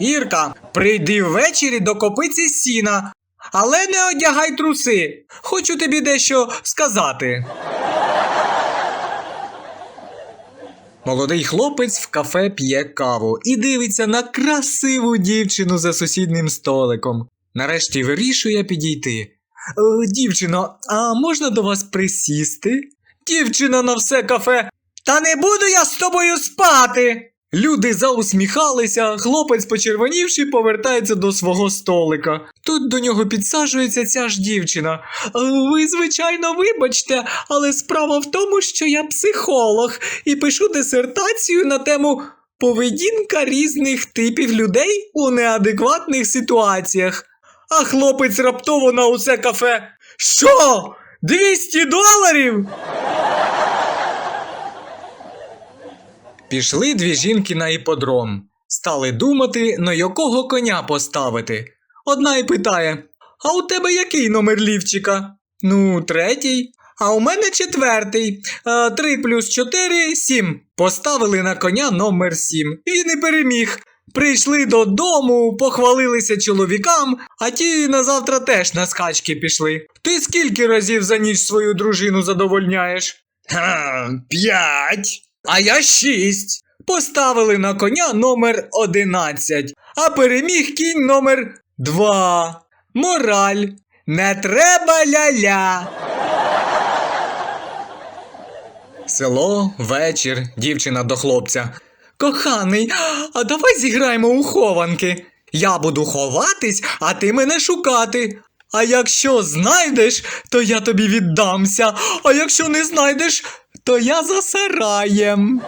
Ірка, прийди ввечері до копиці сіна, але не одягай труси. Хочу тобі дещо сказати. Молодий хлопець в кафе п'є каву і дивиться на красиву дівчину за сусіднім столиком. Нарешті вирішує підійти. «Е, Дівчино, а можна до вас присісти? Дівчина на все кафе. Та не буду я з тобою спати. Люди заусміхалися, хлопець, почервонівши, повертається до свого столика. Тут до нього підсаджується ця ж дівчина. «Е, Ви, звичайно, вибачте, але справа в тому, що я психолог і пишу дисертацію на тему поведінка різних типів людей у неадекватних ситуаціях. А хлопець раптово на усе кафе. Що? 200 доларів? Пішли дві жінки на іподром. Стали думати, на якого коня поставити. Одна й питає: А у тебе який номер лівчика? Ну, третій. А у мене четвертий. Три плюс чотири сім. Поставили на коня номер сім. Він і переміг. Прийшли додому, похвалилися чоловікам, а ті на завтра теж на скачки пішли. Ти скільки разів за ніч свою дружину задовольняєш? Ха, п'ять. А я шість. Поставили на коня номер 11, а переміг кінь номер 2. Мораль. Не треба ля-ля. Село, вечір, дівчина до хлопця. Коханий, а давай зіграємо у хованки. Я буду ховатись, а ти мене шукати. А якщо знайдеш, то я тобі віддамся, а якщо не знайдеш, то я за сараєм.